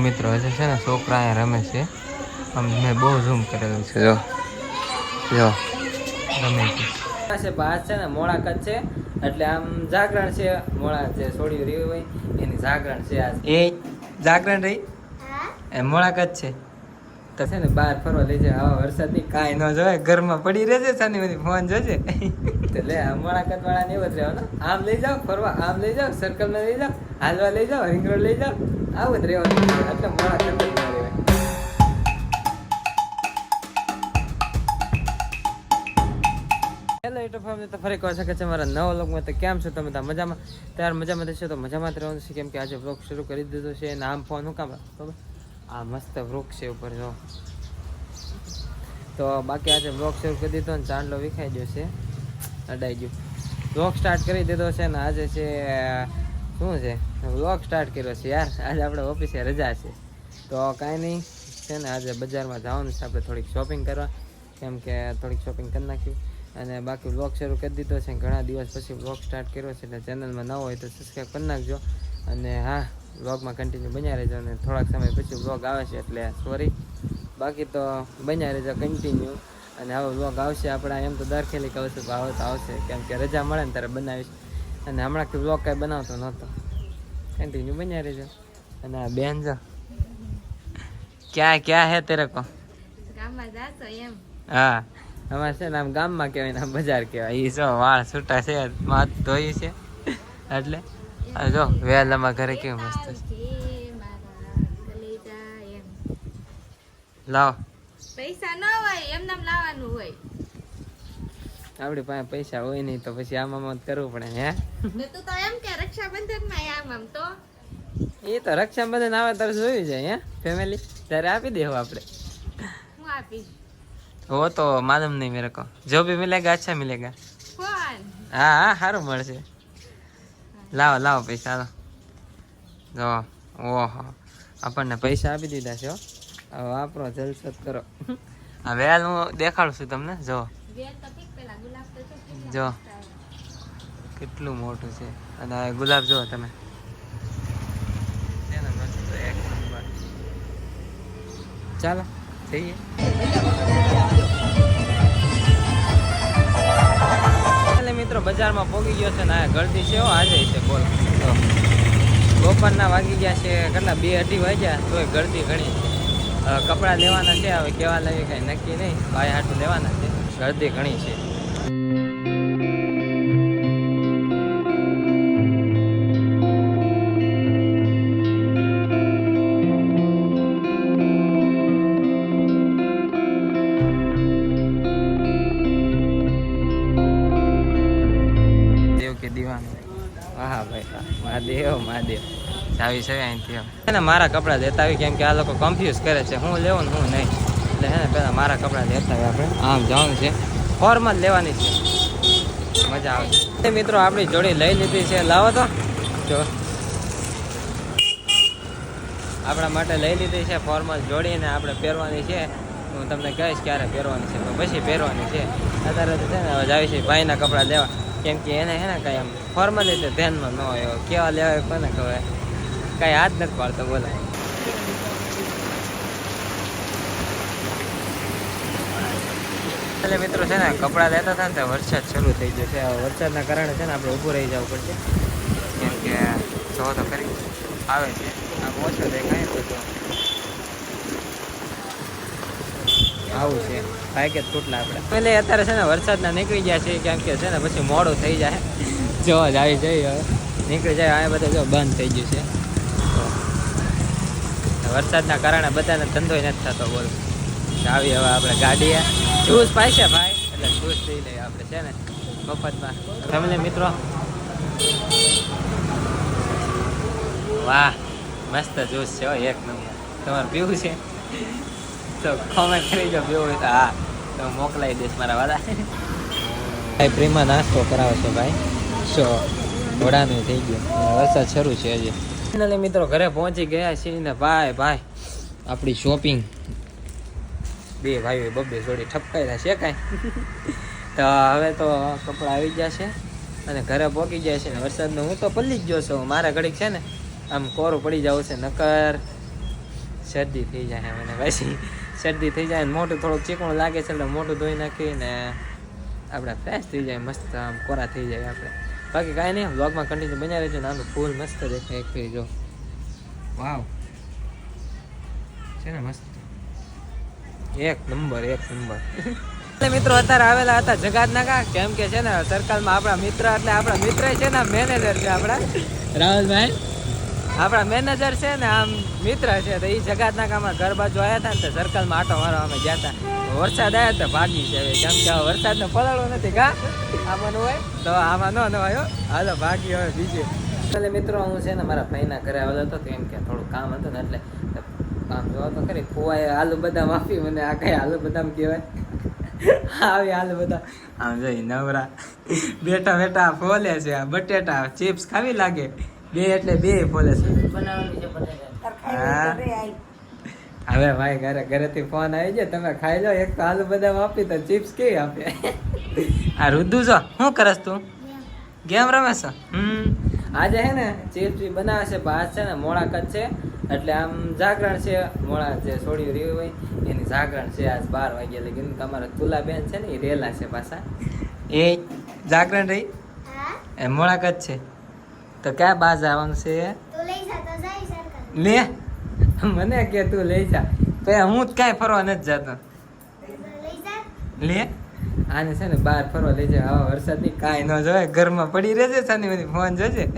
મિત્રો હજુ છે ને છોકરા અહીંયા રમે છે. આમ મેં બહુ ઝૂમ કરેલું છે. જો. જો. રમે છે. છે પાસ છે ને મોળાકત છે. એટલે આમ જાગરણ છે. મોળા જે છોડી રહ્યું હોય એની જાગરણ છે આજ. એ જાગરણ રહી? એ મોળાકત છે. તો છે ને બહાર ફરવા લઈ જાય આવા વરસાદની કાંઈ ન જોવે ઘરમાં પડી રહેશે સાની બધી ફોન જોજે. એટલે આ મોળાકત વાળા ને એવો જ રહેવાનું. આમ લઈ જાઓ ફરવા આમ લઈ જાઓ સર્કલમાં લઈ જાઓ. હાલવા લઈ જાઓ રિંગ રોડ લઈ જાઓ. આવું જ રહેવાનું એટલે તો ફરી કહો શકે છે મારા નવા લોકમાં તો કેમ છો તમે? ત્યાં મજામાં? ત્યારે મજામાં થશે તો મજામાં જ રહેવાનું છે. કેમ આજે વ્લોગ શરૂ કરી દીધો છે અને આમ ફોન શું કામ ખબર? આ મસ્ત વૃક્ષ છે ઉપર જો તો બાકી આજે વ્લોગ શરૂ કરી દીધો ને ચાંદલો વિખાઈ ગયો છે. અડાઈ ગયું. વ્લોગ સ્ટાર્ટ કરી દીધો છે ને આજે છે શું છે? વ્લોગ સ્ટાર્ટ કર્યો છે યાર. આજે આપણે ઓફિસે રજા છે. તો કાંઈ નહીં, છે ને, આજે બજારમાં જવાનું છે. આપણે થોડીક શોપિંગ કરવા. કેમ કે થોડીક શોપિંગ કરી નાખ્યું અને બાકી વ્લોગ શરૂ કરી દીધો છે. ઘણા દિવસ પછી વ્લોગ સ્ટાર્ટ કર્યો છે. એટલે ચેનલમાં ન હોય તો સબસ્ક્રાઈબ કરી નાખજો. અને હા વ્લોગમાં કન્ટિન્યુ બન્યા રહેજો. અને થોડાક સમય પછી વ્લોગ આવે છે. એટલે સોરી બાકી તો બન્યા રહેજો કન્ટિન્યુ અને હવે વ્લોગ આવશે આપણા. એમ તો દર ખેલી કહું છું ભાવ તો આવશે. કેમ કે રજા મળે ને ત્યારે બનાવીશ. અને હમણાંથી વ્લોગ કાંઈ બનાવતો નહોતો. કન્ટિન્યુ બન્યા રહેજો. અને આ બેન જો. ક્યાં ક્યાં હે તેરે કો? હા. અમારે છે ને આમ ગામમાં કહેવાય ને આમ બજાર કહેવાય. એ જો વાળ છૂટા છે માથ ધોઈ છે. એટલે આ જો વહેલામાં ઘરે કેવું મસ્ત છે. લાવ. પૈસા ન હોય એમ નામ લાવવાનું હોય. આપડી પાસે પૈસા હોય નહીં તો પછી આમાં મત કરવું પડે હે? તું તો એમ કે રક્ષાબંધનમાં આમ આમ તો. એ તો રક્ષાબંધન આવે તરફ જોયું જાય હે? ફેમિલી ત્યારે આપી દેવું આપણે. હું આપી હો તો માલમ નહીં મેરે કો. જો ભી મિલેગા અચ્છા મિલેગા. હા હા સારું મળશે. લાવો લાવો પૈસા લો જો ઓહો. આપણને પૈસા આપી દીધા છે હવે વાપરો જલસત કરો. હવે હું દેખાડું છું તમને જો. જો. કેટલું મોટું છે. અને આ ગુલાબ જુઓ તમે. ચાલો જઈએ. મિત્રો બજારમાં પોગી ગયો છે ને આ ગળદી છે હો, આજે છે બોલ. બપોરના વાગી ગયા છે કેટલા બે અઢી વાગ્યા તોય ગળદી ઘણી કપડાં લેવાના છે હવે કેવા લઈએ કઈ નક્કી નહીં. ભાઈ હાટું લેવાના છે ગળદી ઘણી છે. મહાદેવ મહાદેવ. ચાવી છે મારા કપડાં લેતા આવી કેમ કે આ લોકો કન્ફ્યુઝ કરે છે. હું લેવું હું નહીં. એટલે હે ને મારા કપડાં લેતા આવી આપણે. આમ જવાનું છે. ફોર્મલ લેવાની છે. મજા આવે. મિત્રો આપણી જોડી લઈ લીધી છે. લાવો તો. જો. આપણા માટે લઈ લીધી છે ફોર્મલ જોડીને આપણે પહેરવાની છે. હું તમને કહીશ ક્યારે પહેરવાની છે. પછી પહેરવાની છે. અત્યારે તો છે ને હવે જાય છે ભાઈના કપડાં લેવા. કેમ કે એને હે ને કાંઈ આમ ફોર્મલ એટલે ધ્યાનમાં ન હોય. કેવા લેવા કોને ખબર. કાંઈ હાથ નથી પાડતો બોલો એટલે મિત્રો છે ને કપડાં લેતા હતા ને વરસાદ શરૂ થઈ ગયો છે. વરસાદના કારણે છે ને આપણે ઊભું રહી જવું પડશે. કેમ કે જો તો ખરી આવે છે. આમ ઓછો દેખાય તો તો આવું છે. ભાઈ કે તૂટલા આપણે. એટલે અત્યારે છે ને વરસાદના નીકળી ગયા છે કેમ કે છે ને પછી મોડું થઈ જાય. જો જ આવી જઈએ હવે. નીકળી જાય, આ બધા જો બંધ થઈ ગયું છે. વરસાદના કારણે બધાને ધંધો નથી થતો બોલ. આવી હવે આપણે ગાડીએ. જ્યુસ પાય ભાઈ? એટલે શૂઝ લઈ લઈએ આપણે, છે ને? મફતમાં. ફેમિલી, મિત્રો? વાહ, મસ્ત જ્યુસ છે હો, એક નંબર. તમારે પીવું છે? તો કોમેન્ટ કરી દો, પીવું હોય તો હા, તો મોકલાવી દઈશ મારા વાળા. ભાઈ, પ્રેમમાં નાસ્તો કરાવે છે ભાઈ? સો ઘોડાનું થઈ ગયું. વરસાદ શરૂ છે હજી. મિત્રો, ઘરે પહોંચી ગયા છીએ ને ભાઈ ભાઈ, આપણી શોપિંગ બે ભાઈઓ બબ્બે જોડી ઠપકાયેલા છે કાંઈ. તો હવે તો કપડાં આવી છે અને ઘરે પહોંચી જાય છે. ને વરસાદનો હું તો પલ્લી જ ગયો છું. મારા ઘડીક છે ને આમ કોરું પડી જવું છે. નકર શરદી થઈ જાય મને પછી શરદી થઈ જાય ને મોટું થોડુંક ચીકણું લાગે છે એટલે મોટું ધોઈ નાખીને આપણે ફ્રેશ થઈ જાય મસ્ત આમ કોરા થઈ જાય આપણે. બાકી કાંઈ નહીં બ્લોગમાં કન્ટિન્યુ બન્યા રહેજો ને આનું ફૂલ મસ્ત દેખાય એક ફેરી જો. વાવ. છે ને મસ્ત. એક નંબર એક નંબર. એટલે મિત્રો અત્યારે આવેલા હતા જગાતના કા કેમ કે છે ને સર્કલમાં આપણા મિત્ર એટલે આપણા મિત્ર છે ને મેનેજર છે આપણા. રાહુલભાઈ? આપણા મેનેજર છે ને આમ મિત્ર છે. તો એ જગાતનાકામાં ઘર બાજુ આવ્યા હતા ને તો સર્કલમાં આટો મારવા અમે ગયા હતા. વરસાદ આવ્યા તો ભાગી છે હવે. કેમ કે વરસાદનો પલાળો નથી કા? આમાં હોય. તો આમાં ન નવાયો. હાલો ભાગી હવે બીજે. એટલે મિત્રો હું છે ને મારા ભાઈના ઘરે આવેલો હતો એમ કે થોડું કામ હતું ને એટલે કામ જોવા તો ખરી. ફુવાએ આલુ બદામ આપી મને આ કઈ આલુ બદામ કહેવાય? આવી આલુ બદામ આમ જોઈ નવરા. બેઠા બેઠા ફોલે છે આ બટેટા ચિપ્સ ખાવી લાગે. બે એટલે બે ફોલે છે. હવે ભાઈ ઘરે ઘરેથી ફોન આવી જાય તમે ખાઈ લો. એક તો આલુ બદામ આપી તો ચિપ્સ કેવી આપે? આ રુદુ છો? શું કરસ તું? ગેમ. રમે છો? હમ. આજે હે ને ચિપ્સ બનાવે છે ભાત છે ને મોળાકત છે. એટલે આમ જાગરણ છે મોળા જે છોડ્યું રહ્યું હોય એની જાગરણ છે. આજ બાર વાગ્યા લગીન તમારા તુલા બેન છે ને એ રેલા છે પાછા. એ જાગરણ રહી? એ મોળાકત છે. તો ક્યાં બા આવવાનું છે? લે. મને કે તું લઈ જા. તો હું જ કાંઈ ફરવા નથી જતો. લે. આને છે ને બહાર ફરવા લઈ જાય આવા વરસાદની કાંઈ ન જોવે ઘરમાં પડી રહેજે સાની બધી. ફોન જોજે.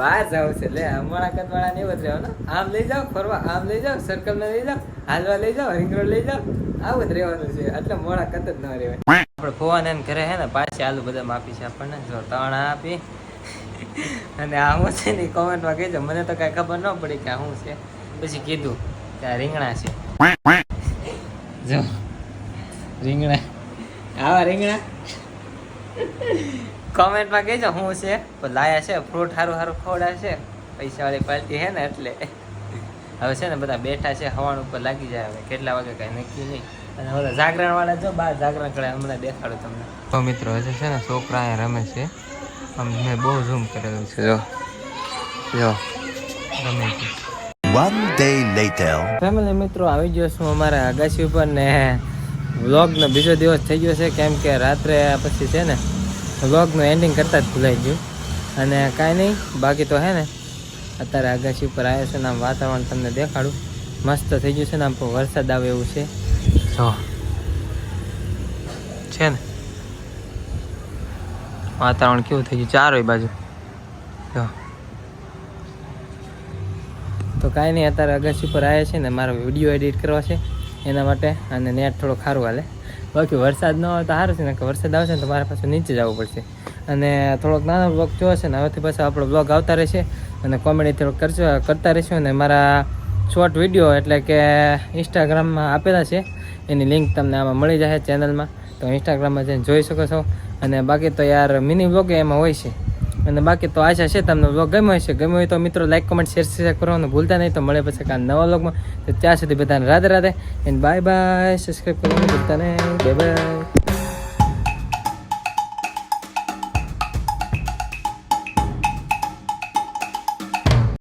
બહાર જવું છે. લે, આ મુલાકાત વાળા ને એવું જ રહેવાનું. આમ લઈ જાઓ, ફરવા. આમ લઈ જાઓ ને લઈ જાઓ, હાલવા લઈ જાઓ રિંગ રોડ લઈ જાઓ. આવું જ રહેવાનું છે. એટલે મુલાકાત જ ન રહેવાય. આપણે ફોન એને ઘરે હે ને પાછી આલુ બધા આપી છે આપણને. જો ત્રણ આપી. અને આ હું છે ને કોમેન્ટમાં કહેજો. મને તો કાંઈ ખબર ન પડી કે શું છે. પછી કીધું કે આ રીંગણા છે. જો, રીંગણા. આવા રીંગણા. કોમેન્ટમાં કહેજો શું છે. પણ લાયા છે ફ્રૂટ સારું સારું ખવડા છે. પૈસાવાળી પાર્ટી છે ને એટલે. હવે છે ને બધા બેઠા છે હવાણ ઉપર લાગી જાય હવે. કેટલા વાગે કાંઈ નક્કી નહીં. અને હવે જાગરણ વાળા જો બાર જાગરણ કરે હમણાં દેખાડું તમને. તો મિત્રો હજુ છે ને છોકરા અહીંયા રમે છે. મેં બહુ ઝૂમ કરેલું છે. જો. જો. રમે છે. One day later. ફેમિલી મિત્રો આવી ગયો છું અમારા અગાસી ઉપર ને વ્લોગનો બીજો દિવસ થઈ ગયો છે. કેમ કે રાત્રે પછી છે ને વ્લોગનું એન્ડિંગ કરતાં જ ભૂલાઈ ગયું. અને કાંઈ નહીં બાકી તો હે ને અત્યારે આગાશી ઉપર આવ્યા છે ને આમ વાતાવરણ તમને દેખાડું. મસ્ત થઈ ગયું છે ને આમ વરસાદ આવે એવું છે. જો છે ને. વાતાવરણ કેવું થઈ ગયું? ચારોય બાજુ. જો તો કાંઈ નહીં અત્યારે અગાસી ઉપર આવ્યા છે ને મારો વીડિયો એડિટ કરવા છે એના માટે અને નેટ થોડો ખારું હાલે. બાકી વરસાદ ન હોય તો સારું છે ને કે વરસાદ આવશે ને તો મારે પાછું નીચે જવું પડશે. અને થોડોક નાનો બ્લોગ જોવો છે ને, હવેથી પાછો આપણો બ્લોગ આવતા રહેશે. અને કોમેડી થોડોક કરજો, કરતા રહીશું. અને મારા શોર્ટ વીડિયો એટલે કે ઇન્સ્ટાગ્રામમાં આપેલા છે. એની લિંક તમને આમાં મળી જશે ચેનલમાં તો ઇન્સ્ટાગ્રામમાં જઈને જોઈ શકો છો. અને બાકી તો યાર મિની બ્લોગ એમાં હોય છે. અને બાકી તો આશા છે તમને વ્લોગ ગમ્યો હશે. ગમ્યો હોય તો મિત્રો લાઈક કમેન્ટ શેર શેર કરવાનું ભૂલતા નહીં. તો મળે પછી કાંઈ નવા વ્લોગમાં તો ત્યાં સુધી બધાને Radhe Radhe. And bye bye subscribe કરવાનું ભૂલતા નહીં. Bye bye